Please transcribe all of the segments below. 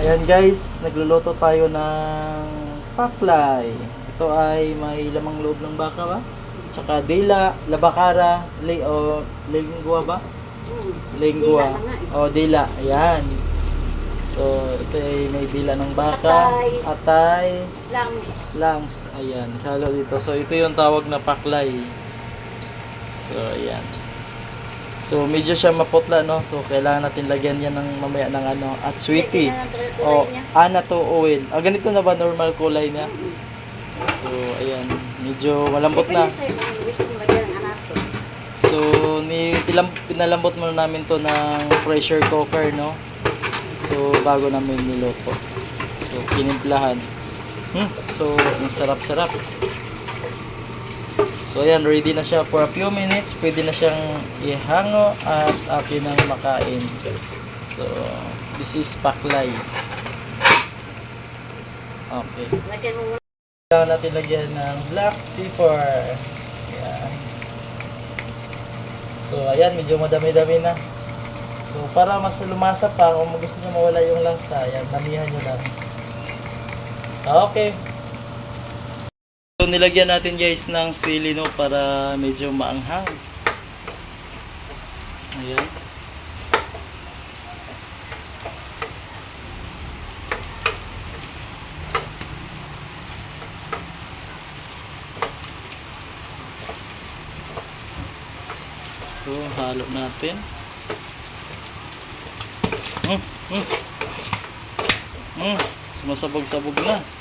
Ayan guys, nagluluto tayo ng paklay. Ito ay may lamang loob ng baka ba? Tsaka dila, labakara, le, o lingua ba? Lingua. O dila, ayan. So, ito ay may dila ng baka, Atay. Langs. lungs, ayan. Halo dito. So, ito yung tawag na paklay. So, ayan. So, medyo siya maputla, no? So, kailangan natin lagyan yan ng mamaya ng ano, at sweetie. O, ana to oil. Ah, ganito na ba normal kulay niya? So, ayan. Medyo malambot na. So, ni, pilam, pinalambot muna namin to ng pressure cooker, no? So, bago namin niluto. So, kinimplahan. Hmm, so, ang sarap-sarap. So, ayan, ready na siya for a few minutes. Pwede na siyang ihango at atin ang makain. So, this is paklay. Okay. Kailangan natin lagyan ng black pepper. Ayan. So, ayan, medyo madami-dami na. So, para mas lumasa pa, kung gusto nyo mawala yung langsa, ayan, damihan nyo na. Okay. Nilagyan natin guys ng sili no para medyo maanghang. Ayan. So, halo natin. Mm, mm. Mm, sumasabog-sabog na.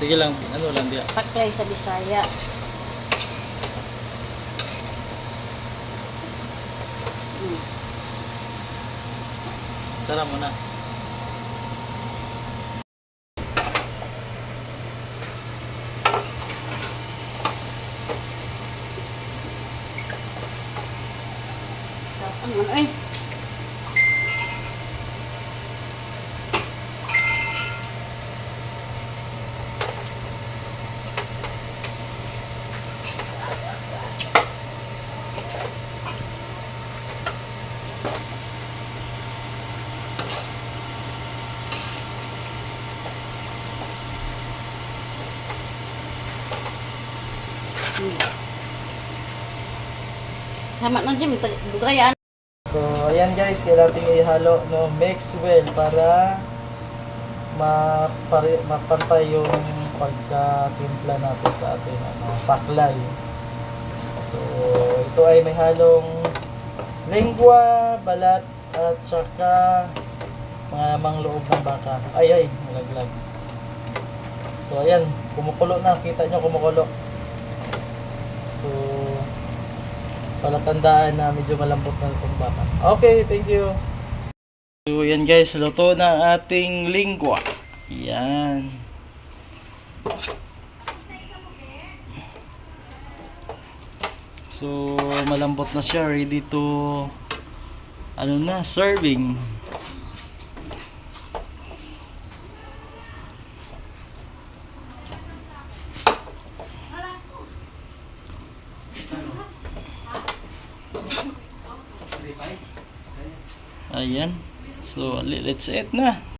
Sige lang, ano lang diya. Paklay sa Bisaya. Hmm. Sarap mo na. Tapang Tama na Jim, dugayan. So, ayan guys, kailangan ihalo no, mix well para mapare, mapantay yung pagkatimpla natin sa ating ano, paklay. So, ito ay may halong lingwa, balat, at saka mga lamang loob ng baka. Ay, ay, nalaglag. So, ayan, kumukulo na. Kita nyo kumukulo. So, palatandaan na medyo malambot na itong baka. Okay, thank you. So, yan guys, luto na ating lingwa. Yan. So, malambot na siya, ready to ano na, serving. Ayan. So, let's eat na.